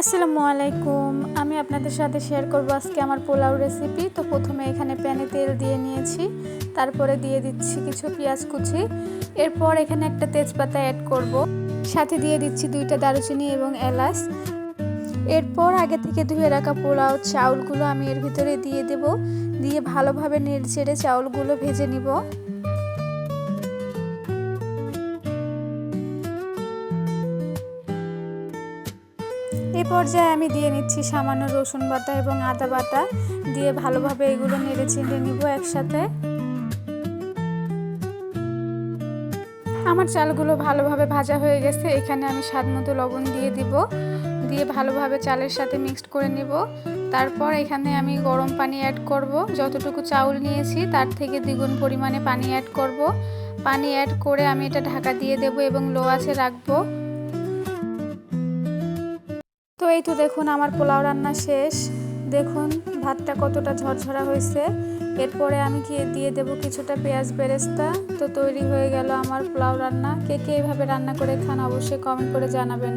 আসসালামু আলাইকুম। আমি আপনাদের সাথে শেয়ার করব আজকে আমার পোলাও রেসিপি তো প্রথমে এখানে প্যানে তেল দিয়ে নিয়েছি। তারপরে দিয়ে দিচ্ছি কিছু পেঁয়াজ কুচি। এরপর এখানে একটা তেজপাতা অ্যাড করব। সাথে দিয়ে দিচ্ছি দুইটা দারুচিনি এবং এলাচ। এরপর আগে থেকে ধুয়ে রাখা পোলাও চাউলগুলো আমি এর ভিতরে দিয়ে দেব। দিয়ে ভালোভাবে নেড়ে চাউলগুলো ভেজে নিব। এই পর্যায়ে আমি দিয়ে নিচ্ছি সামান্য রসুন বাটা এবং আদা বাটা। দিয়ে ভালোভাবে এগুলো নেড়ে চেড়ে নিব একসাথে। আমার চালগুলো ভালোভাবে ভাজা হয়ে গেছে, এখানে আমি স্বাদ মতো লবণ দিয়ে দিব। দিয়ে ভালোভাবে চালের সাথে মিক্সড করে নিব। তারপর এখানে আমি গরম পানি অ্যাড করব। যতটুকু চাউল নিয়েছি, তার থেকে দ্বিগুণ পরিমাণে পানি অ্যাড করব। পানি অ্যাড করে আমি এটা ঢাকা দিয়ে দেব এবং লো আছে রাখব। এই তো দেখুন আমার পোলাও রান্না শেষ। দেখুন ভাতটা কতটা ঝরঝরা হয়েছে। এরপরে আমি কি দিয়ে দেব কিছুটা পেঁয়াজ বেরেস্তা। তো তৈরি হয়ে গেল আমার পোলাও রান্না। কে কে এইভাবে রান্না করে খান অবশ্যই কমেন্ট করে জানাবেন।